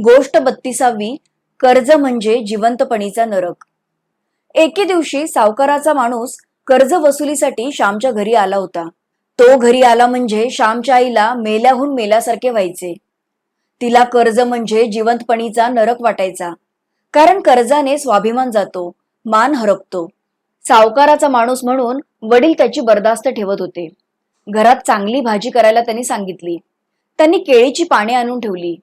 गोष्ट बत्तीसावी कर्ज म्हणजे जिवंतपणीचा नरक. एके दिवशी सावकाराचा माणूस कर्ज वसुलीसाठी श्यामच्या घरी आला होता. तो घरी आला म्हणजे श्यामच्या आईला मेल्याहून मेल्यासारखे व्हायचे. तिला कर्ज म्हणजे जिवंतपणीचा नरक वाटायचा. कारण कर्जाने स्वाभिमान जातो मान हरपतो. सावकाराचा माणूस म्हणून वडील त्याची बर्दास्त ठेवत होते. घरात चांगली भाजी करायला त्यांनी सांगितली. त्यांनी केळीची पाने आणून ठेवली.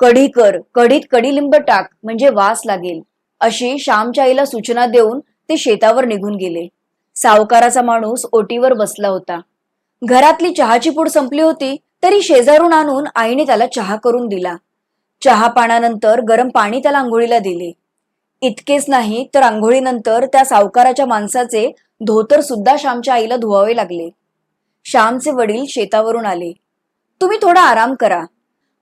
कढी कर कढीत कडीलिंब टाक म्हणजे वास लागेल. अशी श्यामच्या आईला सूचना देऊन ते शेतावर निघून गेले. सावकाराचा माणूस ओटीवर बसला होता. घरातली चहाची पूड संपली होती तरी शेजारून आणून आईने त्याला चहा करून दिला. चहा पाण्यानंतर गरम पाणी त्याला आंघोळीला दिले. इतकेच नाही तर आंघोळीनंतर त्या सावकाराच्या माणसाचे धोतर सुद्धा श्यामच्या आईला धुवावे लागले. श्यामचे वडील शेतावरून आले. तुम्ही थोडा आराम करा.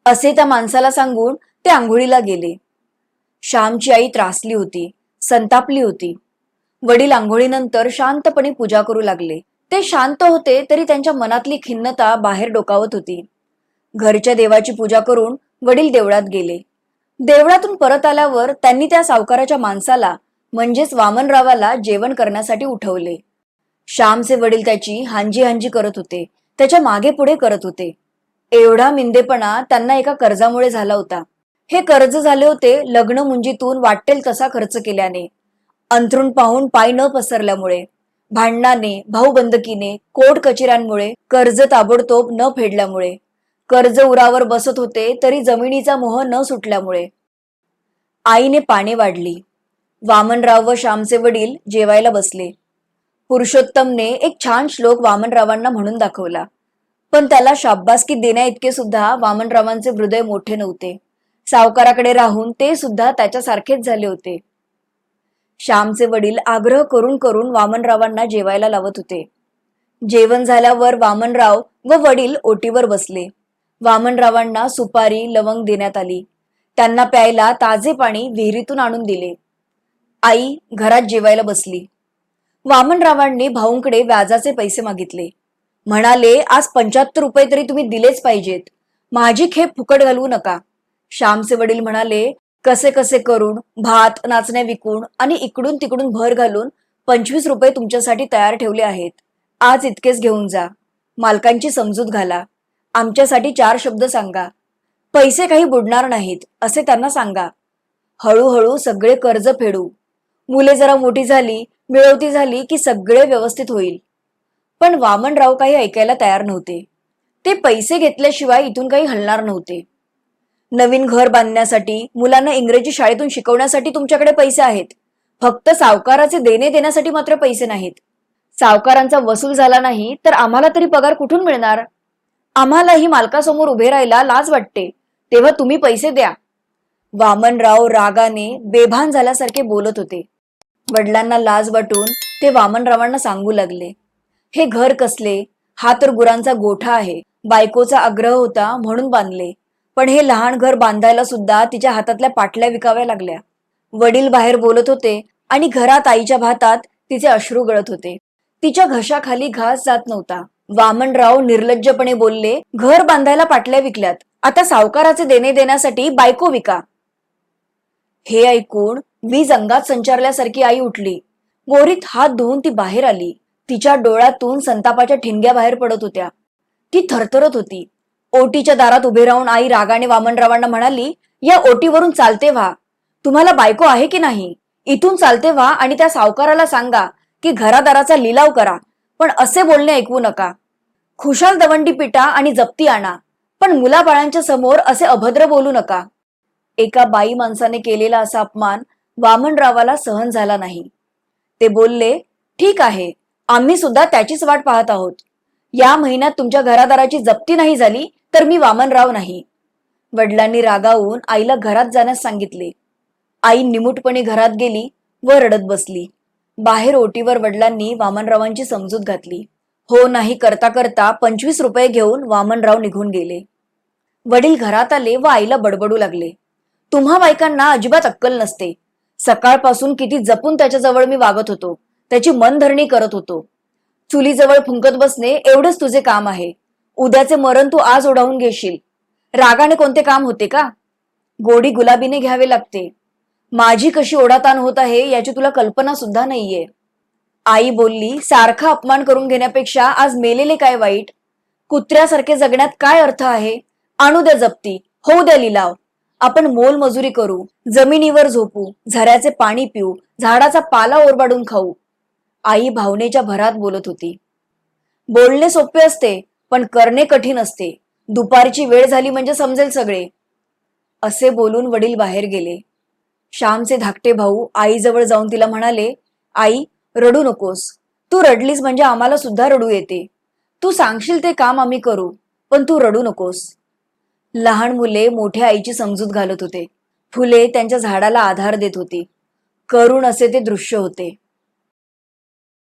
असे त्या माणसाला सांगून ते आंघोळीला गेले. श्यामची आई त्रासली होती संतापली होती. वडील आंघोळीनंतर शांतपणे पूजा करू लागले. ते शांत होते तरी त्यांच्या मनातली खिन्नता बाहेर डोकावत होती. घरच्या देवाची पूजा करून वडील देवळात गेले. देवळातून परत आल्यावर त्यांनी त्या सावकाराच्या माणसाला म्हणजेच वामनरावाला जेवण करण्यासाठी उठवले. श्यामचे वडील त्याची हांजी हांजी करत होते. त्याच्यामागे पुढे करत होते. एवढा मिंदेपणा त्यांना एका कर्जामुळे झाला होता. हे कर्ज झाले होते लग्न मुंजीतून वाटेल तसा खर्च केल्याने. अंथरुण पाहून पाय न पसरल्यामुळे. भांडणाने भाऊबंदकीने कोर्ट कचेऱ्यांमुळे कर्ज ताबडतोब न फेडल्यामुळे. कर्ज उरावर बसत होते तरी जमिनीचा मोह न सुटल्यामुळे. आईने पाने वाढली. वामनराव व श्यामचे वडील जेवायला बसले. पुरुषोत्तमने एक छान श्लोक वामनरावांना म्हणून दाखवला. पण त्याला शाब्बासकी देण्या इतके सुद्धा वामनरावांचे हृदय मोठे नव्हते. सावकाराकडे राहून ते सुद्धा त्याच्यासारखेच झाले होते. श्यामचे वडील आग्रह करून करून वामनरावांना जेवायला लावत होते. जेवण झाल्यावर वामनराव व वडील ओटीवर बसले. वामनरावांना सुपारी लवंग देण्यात आली. त्यांना प्यायला ताजे पाणी विहिरीतून आणून दिले. आई घरात जेवायला बसली. वामनरावांनी भाऊंकडे व्याजाचे पैसे मागितले. म्हणाले आज पंच्याहत्तर रुपये तरी तुम्ही दिलेच पाहिजेत. माझी खेप फुकट घालवू नका. श्यामचे वडील म्हणाले कसे कसे करून भात नाचण्या विकून आणि इकडून तिकडून भर घालून पंचवीस रुपये तुमच्यासाठी तयार ठेवले आहेत. आज इतकेच घेऊन जा. मालकांची समजूत घाला. आमच्यासाठी चार शब्द सांगा. पैसे काही बुडणार नाहीत असे त्यांना सांगा. हळूहळू सगळे कर्ज फेडू. मुले जरा मोठी झाली मिळवती झाली की सगळे व्यवस्थित होईल. पण वामनराव काही ऐकायला तयार नव्हते. ते पैसे घेतल्याशिवाय इथून काही हलणार नव्हते. नवीन घर बांधण्यासाठी मुलांना इंग्रजी शाळेतून शिकवण्यासाठी तुमच्याकडे पैसे आहेत. फक्त सावकाराचे देणे देण्यासाठी मात्र पैसे नाहीत. सावकारांचा वसूल झाला नाही तर आम्हाला तरी पगार कुठून मिळणार? आम्हालाही मालकासमोर उभे राहायला लाज वाटते. तेव्हा तुम्ही पैसे द्या. वामनराव रागाने बेभान झाल्यासारखे बोलत होते. वडिलांना लाज वाटून ते वामनरावांना सांगू लागले. हे घर कसले? हा तर गुरांचा गोठा आहे. बायकोचा आग्रह होता म्हणून बांधले. पण हे लहान घर बांधायला सुद्धा तिच्या हातातल्या पाटल्या विकाव्या लागल्या. वडील बाहेर बोलत होते आणि घरात आईच्या भातात तिचे अश्रू गळत होते. तिच्या घशाखाली घास जात नव्हता. वामनराव निर्लज्जपणे बोलले घर बांधायला पाटल्या विकल्यात. आता सावकाराचे देणे देण्यासाठी बायको विका. हे ऐकून वीज अंगात संचारल्यासारखी आई उठली. मोरीत हात धुवून ती बाहेर आली. तिच्या डोळ्यातून संतापाच्या ठिणग्या बाहेर पडत होत्या. ती थरथरत होती. ओटीच्या दारात उभे राहून आई रागाने वामनरावांना म्हणाली या ओटीवरून चालते व्हा. तुम्हाला बायको आहे की नाही? इथून चालते व्हा आणि त्या सावकाराला सांगा की घरादाराचा लिलाव करा. पण असे बोलणे ऐकवू नका. खुशाल दवंडी पिटा आणि जप्ती आणा. पण मुलाबाळांच्या समोर असे अभद्र बोलू नका. एका बाई माणसाने केलेला असा अपमान वामनरावाला सहन झाला नाही. ते बोलले ठीक आहे. आम्ही सुद्धा त्याचीच वाट पाहत आहोत. या महिन्यात तुमच्या घरादाराची जप्ती नाही झाली तर मी वामनराव नाही. वडिलांनी रागावून आईला घरात जाण्यास सांगितले. आई निमूटपणे घरात गेली व रडत बसली. बाहेर ओटीवर वडिलांनी वामनरावांची समजूत घातली. हो नाही करता करता पंचवीस रुपये घेऊन वामनराव निघून गेले. वडील घरात आले व आईला बडबडू लागले. तुम्हा बायकांना अजिबात अक्कल नसते. सकाळपासून किती जपून त्याच्याजवळ मी वागत होतो. त्याची मनधरणी करत होतो. चुलीजवळ फुंकत बसणे एवढंच तुझे काम आहे. उद्याचे मरण तू आज ओढावून घेशील. रागाने कोणते काम होते का? गोडी गुलाबीने घ्यावे लागते. माझी कशी ओढाताण होत आहे याची तुला कल्पना सुद्धा नाहीये. आई बोलली सारखा अपमान करून घेण्यापेक्षा आज मेलेले काय वाईट? कुत्र्यासारखे जगण्यात काय अर्थ आहे? आणू द्या जप्ती होऊ द्या लिलाव. आपण मोलमजुरी करू जमिनीवर झोपू झऱ्याचे पाणी पिऊ झाडाचा पाला ओरबाडून खाऊ. आई भावनेच्या भरात बोलत होती. बोलणे सोपे असते पण करणे कठीण असते. दुपारची वेळ झाली म्हणजे समजेल सगळे. असे बोलून वडील बाहेर गेले. श्यामचे धाकटे भाऊ आईजवळ जाऊन तिला म्हणाले आई रडू नकोस. तू रडलीस म्हणजे आम्हाला सुद्धा रडू येते. तू सांगशील ते काम आम्ही करू पण तू रडू नकोस. लहान मुले मोठ्या आईची समजूत घालत होते. फुले त्यांच्या झाडाला आधार देत होती. करुण असे ते दृश्य होते.